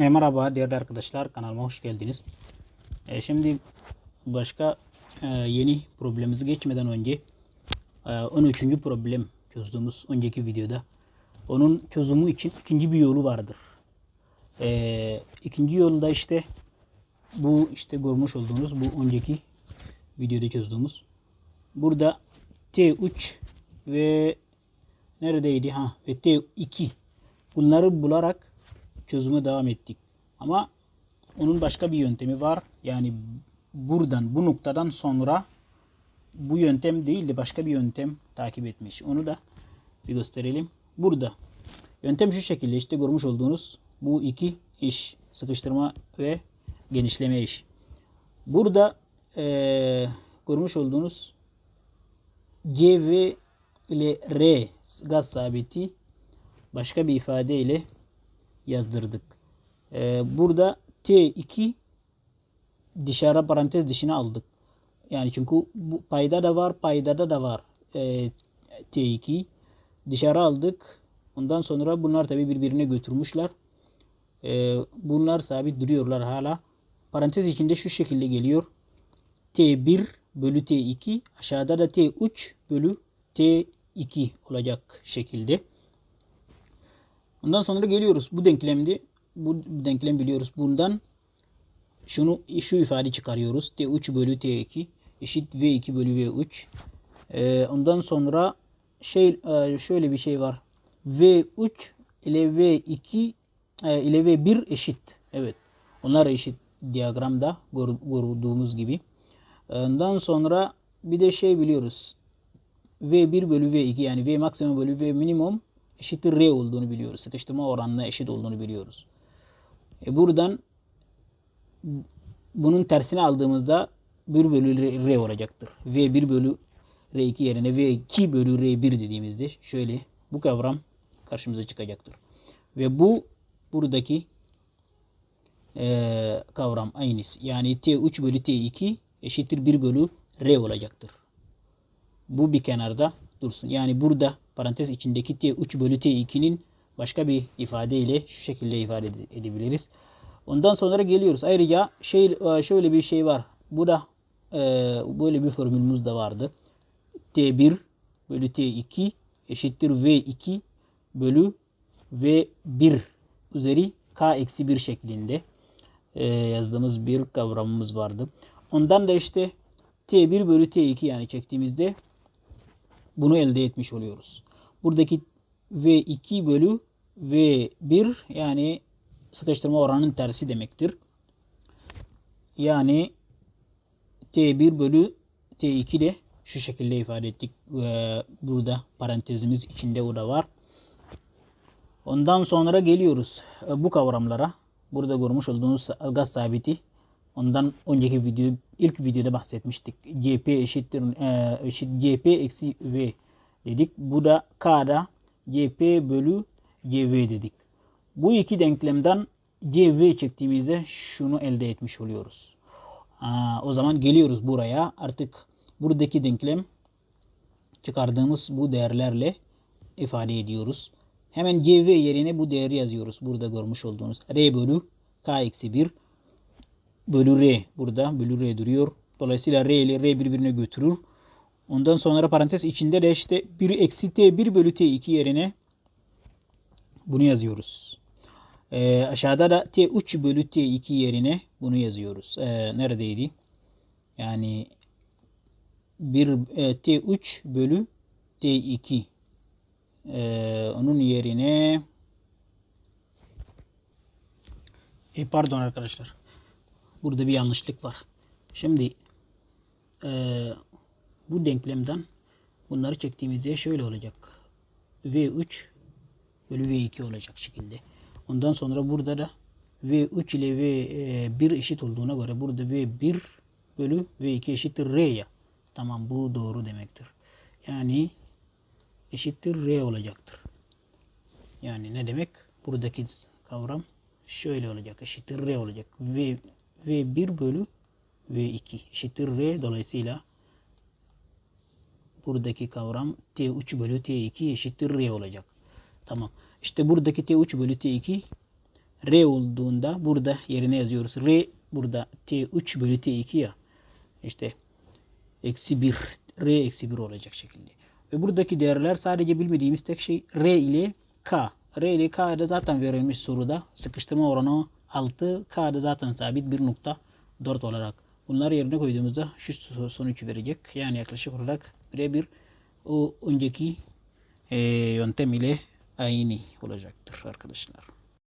E, merhaba değerli arkadaşlar kanalıma hoş geldiniz. E, şimdi başka e, yeni problemimizi geçmeden önce e, 13. problem çözdüğümüz önceki videoda onun çözümü için ikinci bir yolu vardır. E, ikinci yolda işte bu işte görmüş olduğunuz bu önceki videoda çözdüğümüz burada T3 ve neredeydi ha ve T2 bunları bularak çözüme devam ettik. Ama onun başka bir yöntemi var. Yani buradan bu noktadan sonra bu yöntem değil de başka bir yöntem takip etmiş. Onu da bir gösterelim. Burada yöntem şu şekilde işte görmüş olduğunuz bu iki iş sıkıştırma ve genişleme iş. Burada eee görmüş olduğunuz CV ile R gaz sabiti başka bir ifadeyle yazdırdık. Ee, burada T2 dışarı parantez dışına aldık. Yani çünkü bu payda da var, paydada da var ee, T2. Dışarı aldık. Ondan sonra bunlar tabi birbirine götürmüşler. Ee, bunlar sabit duruyorlar hala. Parantez içinde şu şekilde geliyor. T1 bölü T2 aşağıda da T3 bölü T2 olacak şekilde. Ondan sonra geliyoruz. Bu denklemde bu denklem biliyoruz. Bundan şunu şu ifade çıkarıyoruz. T3 bölü T2 eşit V2 bölü V3. Ee, ondan sonra şey e, şöyle bir şey var. V3 ile V2 e, ile V1 eşit. Evet. Onlar eşit diyagramda gördüğümüz gibi. Ondan sonra bir de şey biliyoruz. V1 bölü V2 yani V maksimum bölü V minimum eşittir R olduğunu biliyoruz. Sıkıştırma oranına eşit olduğunu biliyoruz. E buradan bunun tersini aldığımızda 1 bölü R olacaktır. V1 bölü R2 yerine V2 bölü R1 dediğimizde şöyle bu kavram karşımıza çıkacaktır. Ve bu buradaki e, kavram aynısı. Yani T3 bölü T2 eşittir 1 bölü R olacaktır. Bu bir kenarda dursun. Yani burada parantez içindeki T3 bölü T2'nin başka bir ifadeyle şu şekilde ifade edebiliriz. Ondan sonra geliyoruz. Ayrıca şey şöyle bir şey var. Bu da e, böyle bir formülümüz de vardı. T1 bölü T2 eşittir V2 bölü V1 üzeri K eksi 1 şeklinde e, yazdığımız bir kavramımız vardı. Ondan da işte T1 bölü T2 yani çektiğimizde bunu elde etmiş oluyoruz. Buradaki V2 bölü V1 yani sıkıştırma oranının tersi demektir. Yani T1 bölü T2 de şu şekilde ifade ettik. Ee, burada parantezimiz içinde o da var. Ondan sonra geliyoruz ee, bu kavramlara. Burada görmüş olduğunuz gaz sabiti. Ondan önceki video ilk videoda bahsetmiştik. CP eşittir e, eşit CP eksi V dedik. Bu da K'da CP bölü CV dedik. Bu iki denklemden CV çektiğimizde şunu elde etmiş oluyoruz. Aa, o zaman geliyoruz buraya. Artık buradaki denklem çıkardığımız bu değerlerle ifade ediyoruz. Hemen CV yerine bu değeri yazıyoruz. Burada görmüş olduğunuz R bölü K eksi 1 bölü R burada bölü R duruyor. Dolayısıyla R ile R birbirine götürür. Ondan sonra parantez içinde de işte 1 eksi T 1 bölü T2 yerine bunu yazıyoruz. Ee, aşağıda da T3 bölü T2 yerine bunu yazıyoruz. Ee, neredeydi? Yani 1 e, T3 bölü T2 ee, onun yerine e, pardon arkadaşlar. Burada bir yanlışlık var. Şimdi e, bu denklemden bunları çektiğimizde şöyle olacak. V3 bölü V2 olacak şekilde. Ondan sonra burada da V3 ile V1 eşit olduğuna göre burada V1 bölü V2 eşittir R ya. Tamam bu doğru demektir. Yani eşittir R olacaktır. Yani ne demek? Buradaki kavram şöyle olacak. Eşittir R olacak. V, V1 bölü V2 eşittir R. Dolayısıyla buradaki kavram T3 bölü T2 eşittir R olacak. Tamam. İşte buradaki T3 bölü T2 R olduğunda burada yerine yazıyoruz. R burada T3 bölü T2 ya. İşte eksi 1 R eksi 1 olacak şekilde. Ve buradaki değerler sadece bilmediğimiz tek şey R ile K. R ile K da zaten verilmiş soruda. Sıkıştırma oranı 6. K da zaten sabit 1.4 olarak. Bunları yerine koyduğumuzda şu sonuç verecek. Yani yaklaşık olarak birebir o önceki e, yöntem ile aynı olacaktır arkadaşlar.